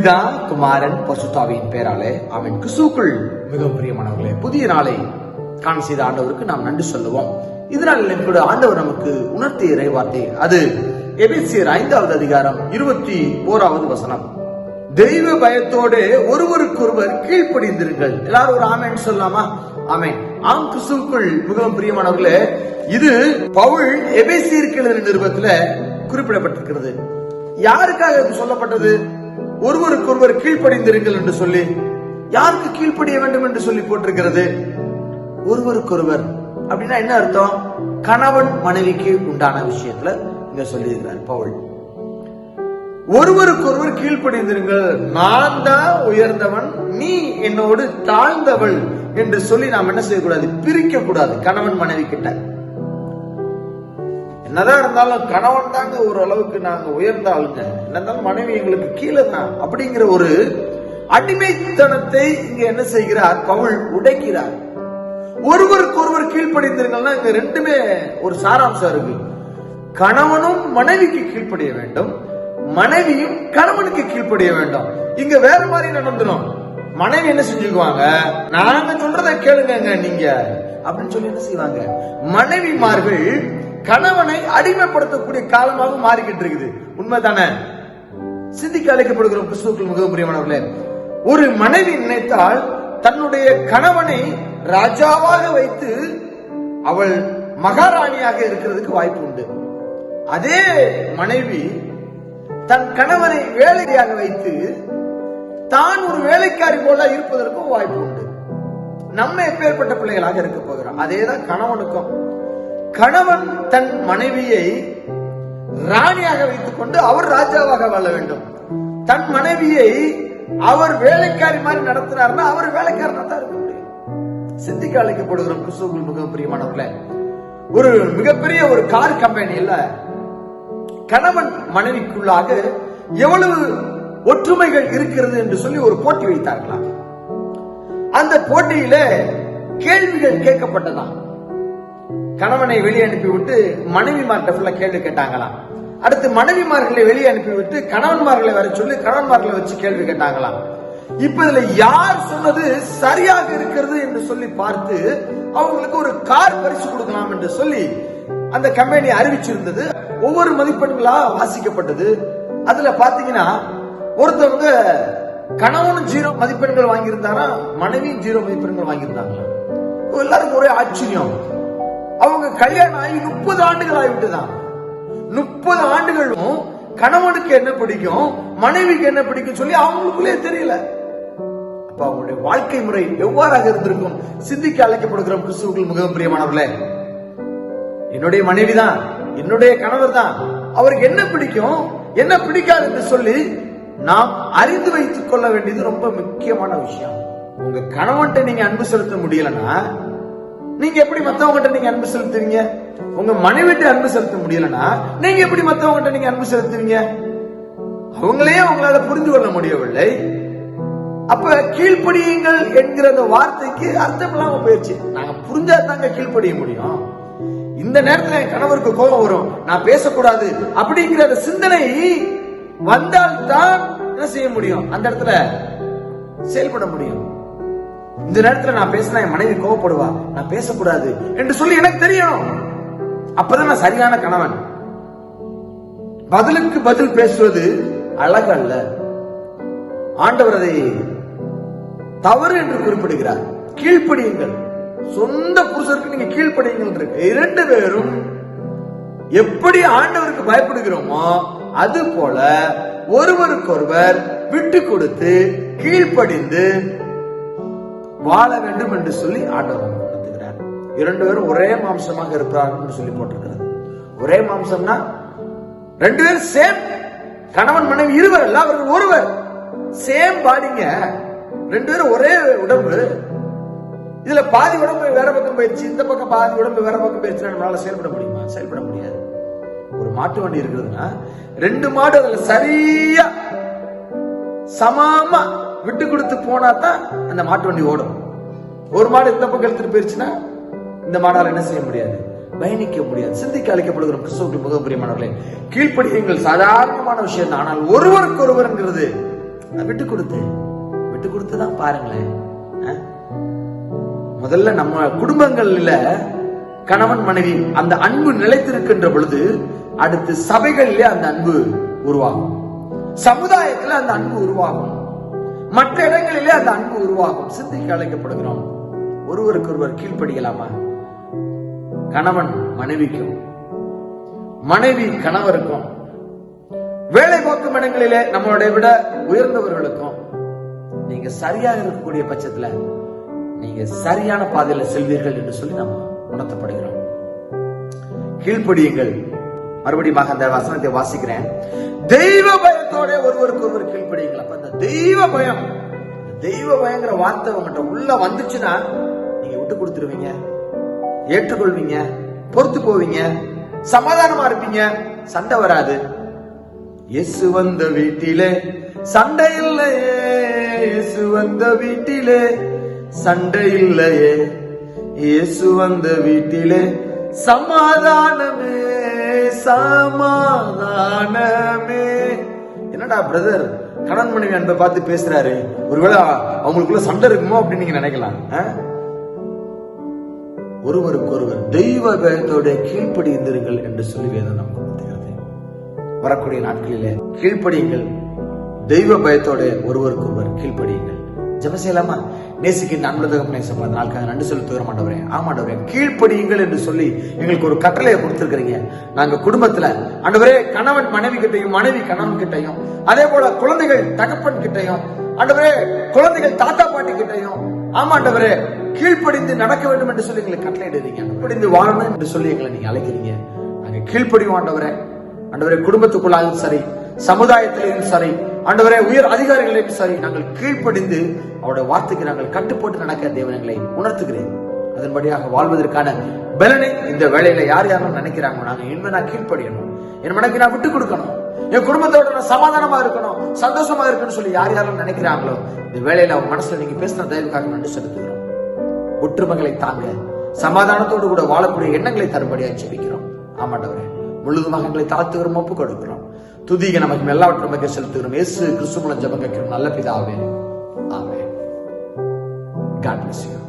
பிதா குமாரன் பசுத்தாவியின் பேராலே அவன் கிசுக்குள் மிகவும் பிரியமானவர்களே புதிய நாளை காண் செய்த ஆண்டவருக்கு நாம் நன்றி சொல்லுவோம். இதனால் கூட ஆண்டவர் நமக்கு உணர்த்திய இறைவார்த்தை அது எபிசியர் ஐந்தாவது அதிகாரம் இருபத்தி ஓராவது வசனம். தெய்வ பயத்தோடு ஒருவருக்கொருவர் கீழ்ப்படிந்திருங்கள். எல்லாரும் ஒரு ஆமேன் சொல்லலாமா? ஆமேன். ஆம் கிறிஸ்துவுக்குள் மிகவும் பிரியமானவர்களே இது பவுல் எபேசியருக்கு எழுதின நிருபத்துல குறிப்பிடப்பட்டிருக்கிறது. யாருக்காக இது சொல்லப்பட்டது? ஒருவருக்கொருவர் கீழ்ப்படிந்திருங்கள் என்று சொல்லி யாருக்கு கீழ்ப்படிய வேண்டும் என்று சொல்லி போட்டிருக்கிறது? ஒருவருக்கொருவர். அப்படின்னா என்ன அர்த்தம்? கணவன் மனைவிக்கு உண்டான விஷயத்துல இங்க சொல்லியிருக்கிறார் பவுல். ஒருவருக்கொருவர் கீழ்ப்படிந்திருங்கள். நான் தான் உயர்ந்தவன் நீ என்னோடு தாழ்ந்தவள் என்று சொல்லி நாம் என்ன செய்யக்கூடாது? பிரிக்க கூடாது கணவன் மனைவி கிட்ட. என்னதான் இருந்தாலும் கணவன் தாங்க ஓரளவுக்கு நாங்கள் உயர்ந்த ஆளுங்க. என்னதான் இருந்தாலும் மனைவி எங்களுக்கு கீழே தான் அப்படிங்கிற ஒரு அடிமைத்தனத்தை இங்க என்ன செய்கிறார்? பவுல் உடைக்கிறார். ஒருவருக்கு ஒருவர் கீழ்ப்படிந்திருங்கன்னா இங்க ரெண்டுமே ஒரு சாராம்சம் இருக்கு. கணவனும் மனைவிக்கு கீழ்ப்படிய வேண்டும். மனைவியும் கணவனுக்கு கீழ்ப்படிய வேண்டும். இங்க வேற மாதிரி நடந்துடும் மனைவி என்ன செஞ்சுக்குவாங்க? நாங்க சொல்றதை கேளுங்க நீங்க. அப்படின்னு சொல்லி என்ன செய்வாங்க? மனைவிமார்கள் கணவனை அடிமைப்படுத்தக்கூடிய காலமாக மாறிக்கிட்டு இருக்குது. உண்மைதானே? சிந்திக்க அழைக்கப்படுகிறோம் கிறிஸ்துக்கள் மிகவும் பிரியமானவர்களே. ஒரு மனைவி நினைத்தால் தன்னுடைய கணவனை ராஜாவாக வைத்து அவள் மகாராணியாக இருக்கிறதுக்கு வாய்ப்பு உண்டு. அதே மனைவி தன் கணவனை வேலையாக வைத்து தான் ஒரு வேலைக்காரி போல இருப்பதற்கும் வாய்ப்பு உண்டு. நம்ம எப்பேற்பட்ட பிள்ளைகளாக இருக்க போகிறோம். அதேதான் கணவனுக்கும். கணவன் தன் மனைவியை ராணியாக வைத்துக் கொண்டு அவர் ராஜாவாக வாழ வேண்டும். தன் மனைவியை அவர் வேலைக்காரி மாதிரி நடத்தினார்னா அவர் வேலைக்காரனா தான் இருக்க முடியும். சிந்திக்க அழைக்கப்படுகிறோம் கிறிஸ்துவுக்குள் மிக பிரியமானவர்களே ஒரு மிகப்பெரிய ஒரு கார் கம்பெனியில கணவன் மனைவிக்குள்ளாக எவ்வளவு ஒற்றுமைகள் இருக்கிறது என்று சொல்லி ஒரு போட்டி வைத்தார்களாம் அந்த போட்டியில கேள்விகள் கேட்கப்பட்டதாம் கணவனை வெளியே அனுப்பிவிட்டு மனைவிமார்கிட்ட ஃபுல்லா கேள்வி கேட்டாங்களாம் அடுத்து மனைவிமார்களை வெளியே அனுப்பிவிட்டு கணவன்மார்களை வர சொல்லி கணவன்மார்களை வச்சு கேள்வி கேட்டாங்களாம் இப்ப இதுல யார் சொன்னது சரியாக இருக்கிறது என்று சொல்லி பார்த்து அவங்களுக்கு ஒரு கார் பரிசு கொடுக்கலாம் என்று சொல்லி அந்த கம்பெனி அறிவிச்சிருந்தது. ஒவ்வொரு மதிப்பெண்களா வாசிக்கப்பட்டது. அதுல பாத்தீங்கன்னா ஒருத்தவங்க கணவனும் ஜீரோ மதிப்பெண்கள் வாங்கியிருந்தாரா மனைவியும் ஜீரோ மதிப்பெண்கள் வாங்கியிருந்தாங்களா? எல்லாருக்கும் ஒரே ஆச்சரியம். அவங்க கல்யாணம் ஆகி முப்பது ஆண்டுகள் ஆகிவிட்டுதான் முப்பது ஆண்டுகளும் கணவனுக்கு என்ன பிடிக்கும் மனைவிக்கு என்ன பிடிக்கும் சொல்லி அவங்களுக்குள்ளே தெரியல. அப்ப அவங்களுடைய வாழ்க்கை முறை எவ்வாறாக இருந்திருக்கும்? சிந்திக்க அழைக்கப்படுகிற கிறிஸ்துவர்கள் மிகவும் பிரியமானவர்களே. என்னுடைய மனைவி தான் என்னுடைய கணவர் தான். அவருக்கு என்ன பிடிக்கும் என்ன பிடிக்காது என்று சொல்லி நாம் அறிந்து வைத்துக் கொள்ள வேண்டியது ரொம்ப முக்கியமான விஷயம். உங்க கணவன்கிட்ட நீங்க அன்பு செலுத்த முடியலன்னா நீங்க எப்படி மத்தவங்ககிட்ட நீங்க அன்பு செலுத்துவீங்க உங்க மனைவிட்டு அன்பு செலுத்த முடியலன்னா நீங்க எப்படி மத்தவங்ககிட்ட நீங்க அன்பு செலுத்துவீங்க அவங்களையே உங்களால புரிந்து கொள்ள முடியவில்லை. அப்ப கீழ்ப்படியுங்கள் என்கிற அந்த வார்த்தைக்கு அர்த்தம் இல்லாம போயிடுச்சு நாங்க புரிஞ்சா தாங்க கீழ்ப்படிய முடியும். இந்த நேரத்துல என் கணவருக்கு கோபம் வரும். நான் பேசக்கூடாது அப்படிங்கிற அந்த சிந்தனை வந்தால் தான் என்ன செய்ய முடியும்? அந்த இடத்துல செயல்பட முடியும். இந்த நேரத்துல நான் பேசினா என் மனைவி கோவப்படுவா. நான் பேசக்கூடாது என்று சொல்லி எனக்கு தெரியும். அப்பதான் நான் சரியான கணவன். பதிலுக்கு பதில் பேசுவது அழகல்ல. ஆண்டவர் அதை தவறு என்று குறிப்பிடுகிறார். கீழ்ப்படியுங்கள். சொந்த புருஷருக்கு நீங்க கீழ்ப்படியுங்கள் இரண்டு பேரும் எப்படி ஆண்டவருக்கு பயப்படுகிறோமோ அது போல ஒருவருக்கொருவர் விட்டு கொடுத்து கீழ்ப்படிந்து வாழ வேண்டும் என்று சொல்லி ஆண்டவர் நமக்கு இரண்டு பேரும் ஒரே மாம்சமாக இருப்பார்கள் சொல்லி போட்டிருக்கிறது ஒரே மாம்சம்னா ரெண்டு பேரும் சேம் கணவன் மனைவி இருவர் அல்ல அவர்கள் ஒருவர். சேம் பாடிங்க ரெண்டு பேரும் ஒரே உடம்பு. இதுல பாதி உடம்பு வேற பக்கம் போயிடுச்சு இந்த பக்கம் பாதி உடம்பு வேற பக்கம் போயிடுச்சுன்னா நம்மளால செயல்பட முடியுமா? செயல்பட முடியாது. ஒரு மாட்டு வண்டி இருக்குதுன்னா ரெண்டு மாடு அதுல சரியா சமமா விட்டு கொடுத்து போனா தான் அந்த மாட்டு வண்டி ஓடும். ஒரு மாடு இந்த பக்கம் எடுத்துட்டு போயிருச்சுன்னா இந்த மாடால என்ன செய்ய முடியாது? பயணிக்க முடியாது. சிந்திக்க அழைக்கப்படுகிற கிறிஸ்துவுக்கு மிக பிரியமானவர்களே கீழ்ப்படியுங்கள். சாதாரணமான விஷயம் தான். ஆனால் ஒருவருக்கு ஒருவர்ங்கிறது விட்டு கொடுத்து விட்டு கொடுத்து தான் பாருங்களேன். முதல்ல நம்ம குடும்பங்கள்ல கணவன் மனைவி அந்த அன்பு நிலைத்திருக்கின்ற பொழுது அடுத்து சபைகளிலே அந்த அன்பு உருவாகும். சமுதாயத்துல அந்த அன்பு உருவாகும். மற்ற இடங்களிலே அந்த அன்பு உருவாகும். சிந்திக்க அழைக்கப்படுகிறோம். ஒருவருக்கு ஒருவர் கீழ்ப்படியலாமா? கணவன் மனைவிக்கும் மனைவி கணவருக்கும் வேலை பார்க்கும் இடங்களிலே நம்மளுடைய விட உயர்ந்தவர்களுக்கும் நீங்க சரியாக இருக்கக்கூடிய பட்சத்துல நீங்க சரியான பாதையில செல்வீர்கள் என்று சொல்லி நம்ம உணர்த்தப்படுகிறோம். கீழ்ப்படியுங்கள். மறுபடியும் அந்த வசனத்தை வாசிக்கிறேன். தெய்வ பயத்தோட ஒருவருக்கு ஒருவர் கீழ்ப்படியுங்கள். அப்ப அந்த தெய்வ பயம் தெய்வ பயங்கிற வார்த்தை உங்கள்கிட்ட உள்ள வந்துச்சுன்னா நீங்க விட்டு கொடுத்துருவீங்க. ஏற்றுக்கொள்வீங்க பொறுத்து போவீங்க சமாதானமா இருப்பீங்க சண்டை வராது. இயேசு வந்த வீட்டிலே சண்டை இல்லையே. இயேசு வந்த வீட்டிலே சண்டை இல்லையே. இயேசு வந்த வீட்டிலே சமாதானமே. சமாதானமே. என்னடா பிரதர் கணவன் மனைவி அன்பை பார்த்து பேசுறாரு. ஒருவேளை அவங்களுக்குள்ள சண்டை இருக்குமோ அப்படின்னு நீங்க நினைக்கலாம். ஒருவருக்கு ஒருவர் தெய்வ வேதத்தோட கீழ்ப்படிந்திருங்கள் என்று சொல்லி வேதம் நமக்கு உணர்த்துகிறது வரக்கூடிய நாட்களிலே கீழ்ப்படியுங்கள். தெய்வ பயத்தோட ஒருவருக்கு ஒருவர் கீழ்ப்படியுங்கள். ஜெபம் செய்யலாமா? நேசிக்கின்ற அன்புலகம் நேசம் நாளுக்காக நன்றி செலுத்துகிற மாட்டவரே ஆமாண்டவரே. கீழ்ப்படியுங்கள் என்று சொல்லி எங்களுக்கு ஒரு கட்டளையை கொடுத்துருக்கிறீங்க. நாங்க குடும்பத்துல ஆண்டவரே கணவன் மனைவி கிட்டையும் மனைவி கணவன் கிட்டையும் அதே போல குழந்தைகள் தகப்பன் கிட்டையும் ஆண்டவரே குழந்தைகள் தாத்தா பாட்டி கிட்டையும் ஆமாண்டவரே கீழ்ப்படிந்து நடக்க வேண்டும் என்று சொல்லி எங்களுக்கு கட்டளையிடுறீங்க படிந்து வாழணும் என்று சொல்லி எங்களை நீங்க அழைக்கிறீங்க. நாங்க கீழ்ப்படியும் ஆண்டவரே. ஆண்டவரே குடும்பத்துக்குள்ளாலும் சரி சமுதாயத்திலையும் சரி ஆண்டவரே உயர் அதிகாரிகளை சரி நாங்கள் கீழ்ப்படிந்து அவருடைய வார்த்தைக்கு நாங்கள் கட்டுப்பட்டு நடக்க தேவனங்களை உணர்த்துகிறேன். அதன்படியாக வாழ்வதற்கான பலனை இந்த வேலையில யார் யாரும் நினைக்கிறாங்க நாங்க இனிமே நான் கீழ்ப்படியணும். என் மனைக்கு நான் விட்டு கொடுக்கணும். என் குடும்பத்தோட நான் சமாதானமா இருக்கணும் சந்தோஷமா இருக்கணும்னு சொல்லி யார் யாரும் நினைக்கிறாங்களோ இந்த வேலையில அவங்க மனசுல நீங்க பேசின தயவுக்காக நன்றி செலுத்துகிறோம். ஒற்றுமைகளை தாங்க சமாதானத்தோடு கூட வாழக்கூடிய எண்ணங்களை தரும்படியாக ஜெபிக்கிறோம். ஆமாண்டவரே முழுதுமாக எங்களை தாழ்த்துகிறோம் ஒப்புக் கொடுக்கிறோம் துதிக நமக்கு எல்லாவற்றும் மிக செலுத்துகிறோம். இயேசு கிறிஸ்து மூலம் ஜபம் கேட்கிறோம். நல்ல பிதாவே. ஆமே God bless you.